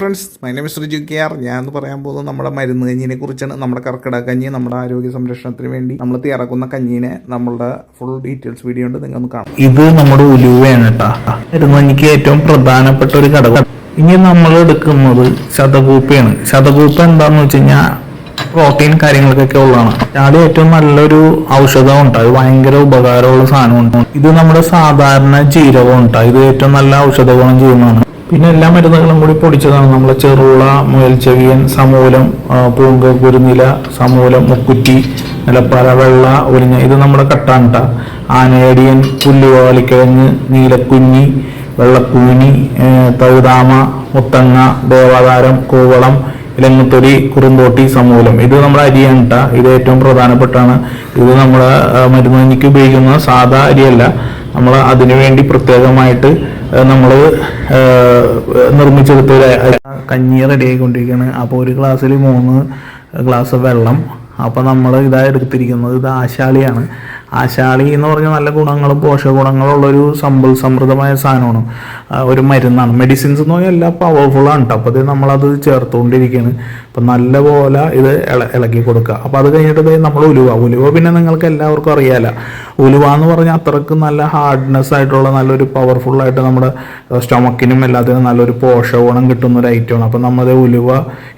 Friends my name Riju K R ഞാൻ എന്ന് പറയാൻ പോകുന്നത് നമ്മുടെ മരുന്ന് കഞ്ഞിനെ കുറിച്ചാണ്. നമ്മുടെ കർക്കിടക കഞ്ഞി നമ്മുടെ ആരോഗ്യ സംരക്ഷണത്തിന് വേണ്ടി നമ്മൾ തയ്യാറാക്കുന്ന കഞ്ഞിനെ നമ്മളുടെ ഫുൾ ഡീറ്റെയിൽസ് വീഡിയോ ഉണ്ട്. നിങ്ങൾ കാണാം. ഇത് നമ്മുടെ ഉലുവയാണ് കേട്ടോ മരുന്ന് കഞ്ഞിക്ക് ഏറ്റവും പ്രധാനപ്പെട്ട ഒരു ഘടകം. ഇനി നമ്മൾ എടുക്കുന്നത് ശതകൂപ്പയാണ്. ശതകൂപ്പ എന്താന്ന് വെച്ച് കഴിഞ്ഞാൽ പ്രോട്ടീൻ കാര്യങ്ങൾക്കൊക്കെ ഉള്ളതാണ്. അത് ഏറ്റവും നല്ലൊരു ഔഷധം ഉണ്ട്. ഭയങ്കര ഉപകാരമുള്ള സാധനമുണ്ട് ഇത് നമ്മുടെ സാധാരണ ജീരകം ഉണ്ട് ഇത് ഏറ്റവും നല്ല ഔഷധ ഗുണം ചെയ്യുന്നതാണ്. പിന്നെ എല്ലാ മരുന്നുകളും കൂടി പൊടിച്ചതാണ് നമ്മൾ ചെറുള മുയൽച്ചെവിയൻ സമൂലം പൂങ്ക കുരുനില സമൂലം മുക്കുറ്റി നിലപ്പാല വെള്ള ഒരിഞ്ഞ ഇത് നമ്മുടെ കട്ടാണ്ട ആനയടിയൻ പുല്ലുവാലിക്കിഴങ്ങ് നീലക്കുഞ്ഞി വെള്ളക്കൂനി തഴുതാമ മുത്തങ്ങ ദേവാധാരം കൂവളം ഇലങ്ങത്തൊടി കുറുന്തോട്ടി സമൂലം. ഇത് നമ്മുടെ അരിയാണ് ട്ടാ. ഇത് ഏറ്റവും പ്രധാനപ്പെട്ടാണ്. ഇത് നമ്മുടെ മരുന്നിക്ക് ഉപയോഗിക്കുന്ന സാധാ അരിയല്ല. നമ്മൾ അതിനു വേണ്ടി പ്രത്യേകമായിട്ട് നമ്മൾ നിർമ്മിച്ചെടുത്ത. കഞ്ഞി റെഡി ആയിക്കൊണ്ടിരിക്കുകയാണ് അപ്പോൾ ഒരു ഗ്ലാസ്സിൽ മൂന്ന് ഗ്ലാസ് വെള്ളം അപ്പോൾ നമ്മൾ ഇതാ എടുത്തിരിക്കുന്നത് ഇത് ആശാളിയാണ് ആശാളി എന്ന് പറഞ്ഞ നല്ല ഗുണങ്ങളും പോഷക ഗുണങ്ങളും ഒരു സമ്പൽ സമൃദ്ധമായ സാധനമാണ്. ഒരു മരുന്നാണ്. മെഡിസിൻസ് എന്ന് പറഞ്ഞാൽ എല്ലാം പവർഫുൾ ആണ് കേട്ടോ അപ്പോൾ ഇത് നമ്മളത് ചേർത്തുകൊണ്ടിരിക്കുകയാണ് അപ്പം നല്ല പോലെ ഇത് ഇള ഇളക്കി കൊടുക്കുക. അപ്പോൾ അത് കഴിഞ്ഞിട്ട് നമ്മൾ ഉലുവ. ഉലുവ പിന്നെ നിങ്ങൾക്ക് എല്ലാവർക്കും അറിയാലോ. ഉലുവ എന്ന് പറഞ്ഞാൽ അത്രയ്ക്ക് നല്ല ഹാർഡ്നെസ് ആയിട്ടുള്ള നല്ലൊരു പവർഫുൾ ആയിട്ട് നമ്മുടെ സ്റ്റൊമക്കിനും എല്ലാത്തിനും നല്ലൊരു പോഷക ഗുണം കിട്ടുന്ന ഒരു ഐറ്റമാണ് അപ്പം നമ്മൾ ഉലുവ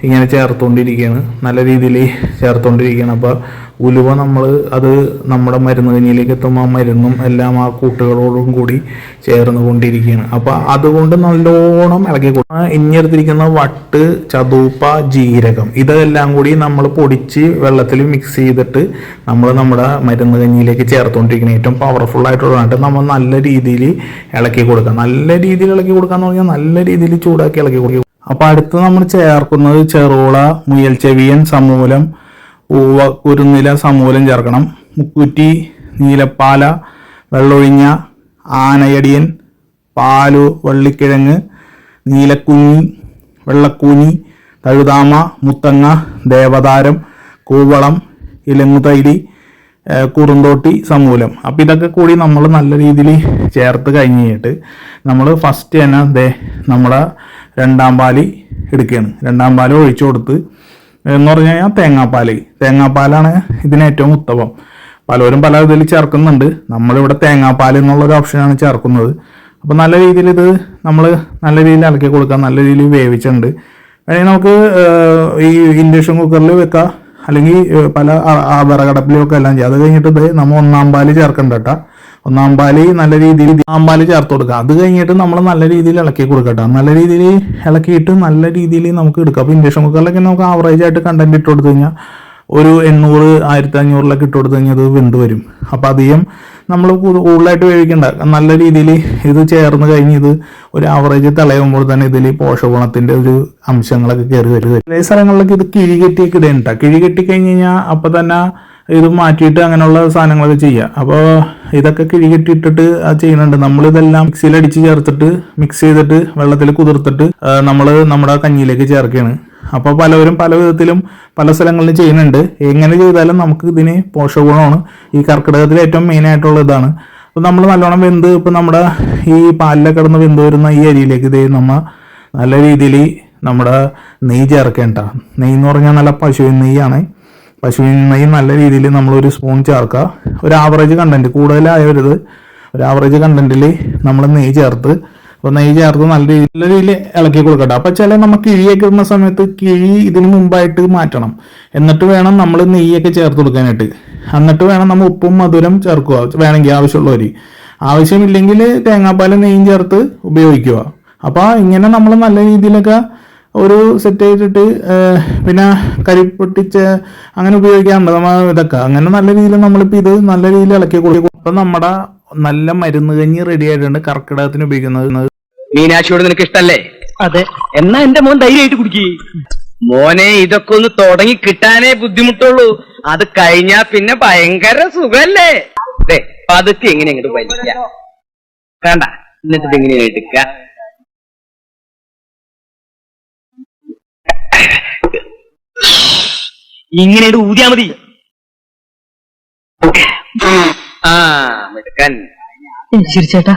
ഇങ്ങനെ ചേർത്തുകൊണ്ടിരിക്കുകയാണ് നല്ല രീതിയിൽ ചേർത്തുകൊണ്ടിരിക്കുകയാണ് അപ്പോൾ ഉലുവ നമ്മൾ അത് നമ്മുടെ മരുന്ന് കഞ്ഞിയിലേക്ക് എത്തുമ്പോൾ ആ മരുന്നും എല്ലാം ആ കൂട്ടുകളോടും കൂടി ചേർന്ന് കൊണ്ടിരിക്കുകയാണ്. അപ്പോൾ അതുകൊണ്ട് നല്ലോണം ഇളക്കി കൊടുക്കുക ഇഞ്ഞെടുത്തിരിക്കുന്ന വട്ട് ചതൂപ്പ ജീരകം ഇതെല്ലാം കൂടി നമ്മൾ പൊടിച്ച് വെള്ളത്തിൽ മിക്സ് ചെയ്തിട്ട് നമ്മൾ നമ്മുടെ മരുന്ന് കഞ്ഞിയിലേക്ക് ചേർത്തുകൊണ്ടിരിക്കണം ഏറ്റവും പവർഫുൾ ആയിട്ടുള്ളതാണ്. നമ്മൾ നല്ല രീതിയിൽ ഇളക്കി കൊടുക്കുക നല്ല രീതിയിൽ ഇളക്കി കൊടുക്കുക എന്ന് പറഞ്ഞാൽ നല്ല രീതിയിൽ ചൂടാക്കി ഇളക്കി കൊടുക്കുക അപ്പോൾ അടുത്ത് നമ്മൾ ചേർക്കുന്നത് ചെറുള മുയൽ ചെവിയൻ സമൂലം ഉവ്വ കുരുന്നില സമൂലം ചേർക്കണം. മുക്കുറ്റി നീലപ്പാല വെള്ളൊഴിഞ്ഞ ആനയടിയൻ പാലു വള്ളിക്കിഴങ്ങ് നീലക്കുഞ്ഞി വെള്ളക്കൂഞ്ഞി തഴുതാമ മുത്തങ്ങ ദേവതാരം കൂവളം ഇലങ്ങുതൈരി കുറുന്തോട്ടി സമൂലം. അപ്പം ഇതൊക്കെ കൂടി നമ്മൾ നല്ല രീതിയിൽ ചേർത്ത് കഴിഞ്ഞിട്ട് നമ്മൾ ഫസ്റ്റ് തന്നെ ദേ നമ്മുടെ രണ്ടാം പാലി എടുക്കുകയാണ്. രണ്ടാം പാൽ ഒഴിച്ചു കൊടുത്ത് എന്ന് പറഞ്ഞു കഴിഞ്ഞാൽ തേങ്ങാപ്പാൽ തേങ്ങാപ്പാലാണ് ഇതിന് ഏറ്റവും ഉത്തമം. പലരും പല ഇതിൽ ചേർക്കുന്നുണ്ട്. നമ്മളിവിടെ തേങ്ങാപ്പാൽ എന്നുള്ളൊരു ഓപ്ഷനാണ് ചേർക്കുന്നത്. അപ്പോൾ നല്ല രീതിയിൽ ഇത് നമ്മൾ നല്ല രീതിയിൽ ഇളക്കി കൊടുക്കാം. നല്ല രീതിയിൽ വേവിച്ചിട്ടുണ്ട്. വേണമെങ്കിൽ നമുക്ക് ഈ ഇൻഡക്ഷൻ കുക്കറിൽ വെക്കാം. അല്ലെങ്കിൽ പല വിറകടപ്പിലും ഒക്കെ എല്ലാം ചെയ്യാം. അത് കഴിഞ്ഞിട്ട് ഇത് നമ്മൾ ഒന്നാം പാൽ ചേർക്കണ്ട കേട്ടോ ഒന്നാം പാൽ നല്ല രീതിയിൽ ഒന്നാം പാൽ ചേർത്ത് കൊടുക്കുക. അത് കഴിഞ്ഞിട്ട് നമ്മൾ നല്ല രീതിയിൽ ഇളക്കി കൊടുക്കട്ടെ നല്ല രീതിയിൽ ഇളക്കിയിട്ട് നല്ല രീതിയിൽ നമുക്ക് എടുക്കാം. അപ്പോൾ ഇൻഡക്ഷൻ കുക്കറിലൊക്കെ നമുക്ക് ആവറേജ് ആയിട്ട് കണ്ടന്റ് ഇട്ട് കൊടുത്തു കഴിഞ്ഞാൽ ഒരു എണ്ണൂറ് ആയിരത്തി അഞ്ഞൂറിലൊക്കെ ഇട്ട് കൊടുത്തു കഴിഞ്ഞാൽ അത് വെന്ത് വരും. അപ്പോൾ അധികം നമ്മൾ കൂടുതലായിട്ട് വേവിക്കേണ്ട. നല്ല രീതിയിൽ ഇത് ചേർന്ന് കഴിഞ്ഞ് ഇത് ഒരു ആവറേജ് തിളയുമ്പോൾ തന്നെ ഇതിൽ പോഷകഗുണത്തിന്റെ ഒരു അംശങ്ങളൊക്കെ കയറി വരും. ചില സ്ഥലങ്ങളിലൊക്കെ ഇത് കിഴി കെട്ടിയൊക്കെ ഇടേണ്ട കിഴി കഴിഞ്ഞ് കഴിഞ്ഞാൽ അപ്പം തന്നെ ഇത് മാറ്റിയിട്ട് അങ്ങനെയുള്ള സാധനങ്ങളൊക്കെ ചെയ്യുക. അപ്പോൾ ഇതൊക്കെ കിഴി കെട്ടിയിട്ടിട്ട് അത് ചെയ്യുന്നുണ്ട്. നമ്മളിതെല്ലാം മിക്സിയിൽ അടിച്ച് ചേർത്തിട്ട് മിക്സ് ചെയ്തിട്ട് വെള്ളത്തിൽ കുതിർത്തിട്ട് നമ്മൾ നമ്മുടെ കഞ്ഞിയിലേക്ക് ചേർക്കുകയാണ്. അപ്പോൾ പലവരും പല വിധത്തിലും പല സ്ഥലങ്ങളിലും ചെയ്യുന്നുണ്ട്. എങ്ങനെ ചെയ്താലും നമുക്ക് ഇതിന് പോഷകഗുണമാണ്. ഈ കർക്കിടകത്തിൽ ഏറ്റവും മെയിൻ ആയിട്ടുള്ള ഇതാണ്. അപ്പോൾ നമ്മൾ നല്ലോണം വെന്ത് ഇപ്പം നമ്മുടെ ഈ പാലിലൊക്കെ കിടന്ന് വെന്ത് വരുന്ന ഈ അരിയിലേക്ക് ഇതേ നമ്മൾ നല്ല രീതിയിൽ നമ്മുടെ നെയ്യ് ചേർക്കേണ്ട. നെയ്യ് എന്ന് പറഞ്ഞാൽ നല്ല പശുവിൻ നെയ്യാണ്. പശുവിൻ നെയ്യ് നല്ല രീതിയിൽ നമ്മളൊരു സ്പൂൺ ചേർക്കുക. ഒരു ആവറേജ് കണ്ടന്റ് കൂടുതലായവരുത് ഒരു ആവറേജ് കണ്ടന്റിൽ നമ്മൾ നെയ്യ് ചേർത്ത്. അപ്പോൾ നെയ്യ് ചേർത്ത് നല്ല രീതിയിൽ നല്ല രീതിയിൽ ഇളക്കി കൊടുക്കട്ടെ. അപ്പോൾ ചില നമ്മൾ കിഴിയൊക്കെ ഇടുന്ന സമയത്ത് കിഴി ഇതിന് മുമ്പായിട്ട് മാറ്റണം. എന്നിട്ട് വേണം നമ്മൾ നെയ്യൊക്കെ ചേർത്ത് കൊടുക്കാനായിട്ട്. എന്നിട്ട് വേണം നമ്മൾ ഉപ്പും മധുരം ചേർക്കുക വേണമെങ്കിൽ ആവശ്യമുള്ളവർ ആവശ്യമില്ലെങ്കിൽ തേങ്ങാപ്പാൽ നെയ്യും ചേർത്ത് ഉപയോഗിക്കുക. അപ്പോൾ ഇങ്ങനെ നമ്മൾ നല്ല രീതിയിലൊക്കെ ഒരു സെറ്റ് ചെയ്തിട്ട് പിന്നെ കരിപ്പൊട്ടിച്ച് അങ്ങനെ ഉപയോഗിക്കാറുണ്ട്. നമ്മൾ ഇതൊക്കെ അങ്ങനെ നല്ല രീതിയിൽ നമ്മളിപ്പോൾ ഇത് നല്ല രീതിയിൽ ഇളക്കി കൊടുക്കും. അപ്പം നമ്മുടെ നല്ല മരുന്ന് കഞ്ഞി റെഡി ആയിട്ടുണ്ട്. കർക്കിടകത്തിന് ഉപയോഗിക്കുന്നത്. മീനാക്ഷിയോട് നിനക്ക് ഇഷ്ടല്ലേ? അതെ. എന്നാ എന്റെ മോൻ ധൈര്യമായിട്ട് കുടിക്കി. മോനെ ഇതൊക്കെ ഒന്ന് തുടങ്ങി കിട്ടാനേ ബുദ്ധിമുട്ടുള്ളൂ. അത് കഴിഞ്ഞാ പിന്നെ ഭയങ്കര സുഖല്ലേ? ദേ, പതുക്കെ എങ്ങനെ ഇങ്ങോട്ട് വലിക്ക. വേണ്ട എന്നിട്ട് ഇങ്ങനെ എടുക്ക. ഇങ്ങനെ ഊതിയാ മതി. ആ മിടുക്കൻ. ശരി ചേട്ടാ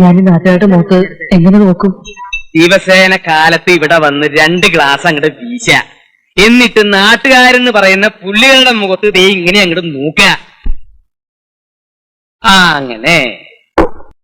ഞാൻ ഈ നാട്ടുകാരുടെ മുഖത്ത് എങ്ങനെ നോക്കും? ദിവസേന കാലത്ത് ഇവിടെ വന്ന് രണ്ട് ഗ്ലാസ് അങ്ങോട്ട് വീശ. എന്നിട്ട് നാട്ടുകാരെന്ന് പറയുന്ന പുള്ളികളുടെ മുഖത്ത് ദേ ഇങ്ങനെ അങ്ങോട്ട് നോക്ക. ആ അങ്ങനെ.